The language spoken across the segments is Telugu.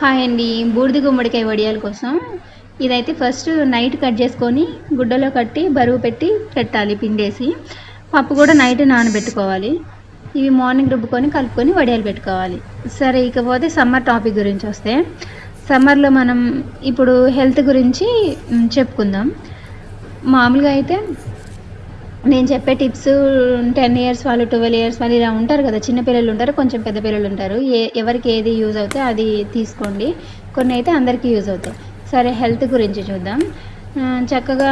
హాయ్ అండి. బూడిద గుమ్మడికాయ వడియాల కోసం ఇదైతే ఫస్ట్ నైట్ కట్ చేసుకొని గుడ్డలో కట్టి బరువు పెట్టి పెట్టాలి పిండేసి. పప్పు కూడా నైట్ నానబెట్టుకోవాలి. ఇవి మార్నింగ్ రుబ్బుకొని కలుపుకొని వడియాలు పెట్టుకోవాలి. సరే ఇకపోతే సమ్మర్ టాపిక్ గురించి వస్తే సమ్మర్లో మనం ఇప్పుడు హెల్త్ గురించి చెప్పుకుందాం. మామూలుగా అయితే నేను చెప్పే టిప్స్ టెన్ ఇయర్స్ వాళ్ళు ట్వెల్వ్ ఇయర్స్ వాళ్ళు ఇలా ఉంటారు కదా చిన్న పిల్లలు ఉంటారు కొంచెం పెద్ద పిల్లలు ఉంటారు. ఏ ఎవరికి ఏది యూజ్ అవుతే అది తీసుకోండి. కొన్ని అయితే అందరికీ యూజ్ అవుతాయి. సరే హెల్త్ గురించి చూద్దాం. చక్కగా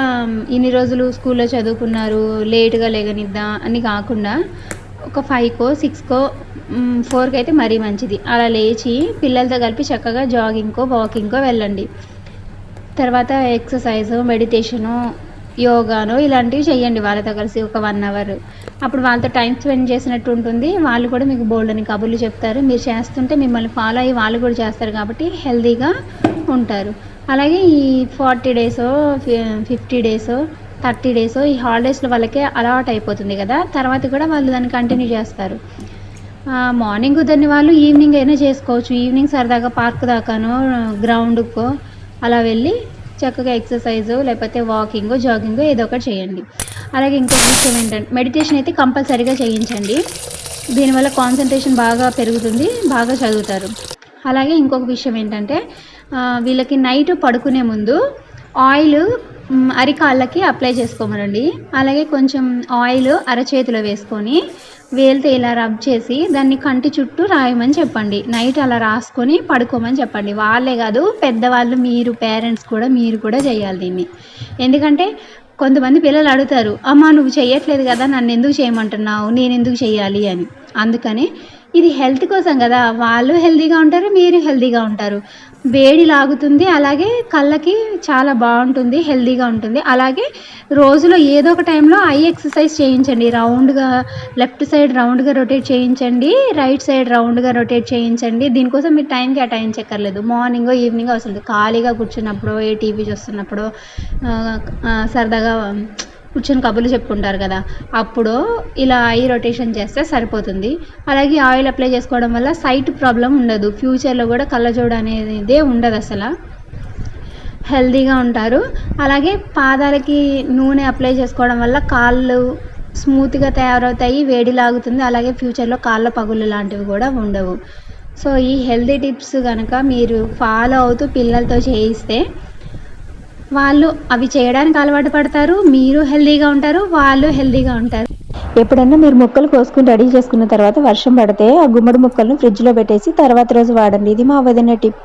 ఇన్ని రోజులు స్కూల్లో చదువుకున్నారు లేట్గా లేగనిద్దాం అని కాకుండా ఒక ఫైవ్కో సిక్స్కో ఫోర్కి అయితే మరీ మంచిది. అలా లేచి పిల్లలతో కలిపి చక్కగా జాగింగ్కో వాకింగ్కో వెళ్ళండి. తర్వాత ఎక్సర్సైజ్ మెడిటేషను యోగాను ఇలాంటివి చేయండి వాళ్ళతో కలిసి ఒక వన్ అవర్ అప్పుడు వాళ్ళతో టైం స్పెండ్ చేసినట్టు ఉంటుంది. వాళ్ళు కూడా మీకు బోల్డ్ అని కబుర్లు చెప్తారు. మీరు చేస్తుంటే మిమ్మల్ని ఫాలో అయ్యి వాళ్ళు కూడా చేస్తారు కాబట్టి హెల్తీగా ఉంటారు. అలాగే ఈ ఫార్టీ డేసో ఫిఫ్టీ డేసో థర్టీ డేసో ఈ హాలిడేస్లో వాళ్ళకే అలవాటు అయిపోతుంది కదా. తర్వాత కూడా వాళ్ళు దాన్ని కంటిన్యూ చేస్తారు. మార్నింగ్ కుదరని వాళ్ళు ఈవినింగ్ అయినా చేసుకోవచ్చు. ఈవినింగ్ సరదాగా పార్క్ దాకానో గ్రౌండ్కో అలా వెళ్ళి చక్కగా ఎక్సర్సైజ్ లేకపోతే వాకింగ్ జాగింగ్ ఏదో ఒకటి చేయండి. అలాగే ఇంకొక విషయం ఏంటంటే మెడిటేషన్ అయితే కంపల్సరీగా చేయించండి. దీనివల్ల కాన్సన్ట్రేషన్ బాగా పెరుగుతుంది బాగా చదువుతారు. అలాగే ఇంకొక విషయం ఏంటంటే వీళ్ళకి నైట్ పడుకునే ముందు ఆయిల్ అరికాళ్ళకి అప్లై చేసుకోమనండి. అలాగే కొంచెం ఆయిల్ అరచేతిలో వేసుకొని వేలితో ఇలా రబ్ చేసి దాన్ని కంటి చుట్టూ రాయమని చెప్పండి. నైట్ అలా రాసుకొని పడుకోమని చెప్పండి. వాళ్ళే కాదు పెద్దవాళ్ళు మీరు పేరెంట్స్ కూడా మీరు కూడా చేయాలి దీన్ని. ఎందుకంటే కొంతమంది పిల్లలు అడుగుతారు అమ్మ నువ్వు చేయట్లేదు కదా నన్ను ఎందుకు చేయమంటున్నావు? నేను ఎందుకు చేయాలి అని. అందుకని ఇది హెల్త్ కోసం కదా. వాళ్ళు హెల్తీగా ఉంటారు మీరు హెల్తీగా ఉంటారు. వేడి లాగుతుంది అలాగే కళ్ళకి చాలా బాగుంటుంది హెల్తీగా ఉంటుంది. అలాగే రోజులో ఏదో ఒక టైంలో ఐ ఎక్సర్సైజ్ చేయించండి. రౌండ్గా లెఫ్ట్ సైడ్ రౌండ్గా రొటేట్ చేయించండి రైట్ సైడ్ రౌండ్గా రొటేట్ చేయించండి. దీనికోసం మీరు టైం కేటాయించక్కర్లేదు. మార్నింగ్ ఈవినింగ్ అవసరం లేదు ఖాళీగా కూర్చున్నప్పుడు ఏ టీవీ చూస్తున్నప్పుడు సరదాగా కూర్చొని కబుర్లు చెప్పుకుంటారు కదా అప్పుడు ఇలా ఐ రొటేషన్ చేస్తే సరిపోతుంది. అలాగే ఆయిల్ అప్లై చేసుకోవడం వల్ల సైట్ ప్రాబ్లం ఉండదు. ఫ్యూచర్లో కూడా కళ్ళజోడు అనేదే ఉండదు అసలు. హెల్దీగా ఉంటారు. అలాగే పాదాలకి నూనె అప్లై చేసుకోవడం వల్ల కాళ్ళు స్మూత్గా తయారవుతాయి వేడి లాగుతుంది. అలాగే ఫ్యూచర్లో కాళ్ళ పగులు లాంటివి కూడా ఉండవు. సో ఈ హెల్దీ టిప్స్ కనుక మీరు ఫాలో అవుతూ పిల్లలతో చేయిస్తే వాళ్ళు అవి చేయడానికి అలవాటు పడతారు మీరు హెల్దీగా ఉంటారు వాళ్ళు హెల్దీగా ఉంటారు. ఎప్పుడన్నా మీరు ముక్కలు కోసుకుని రెడీ చేసుకున్న తర్వాత వర్షం పడితే ఆ గుమ్మడి ముక్కలను ఫ్రిడ్జ్లో పెట్టేసి తర్వాత రోజు వాడండి. ఇది మా వదిన టిప్.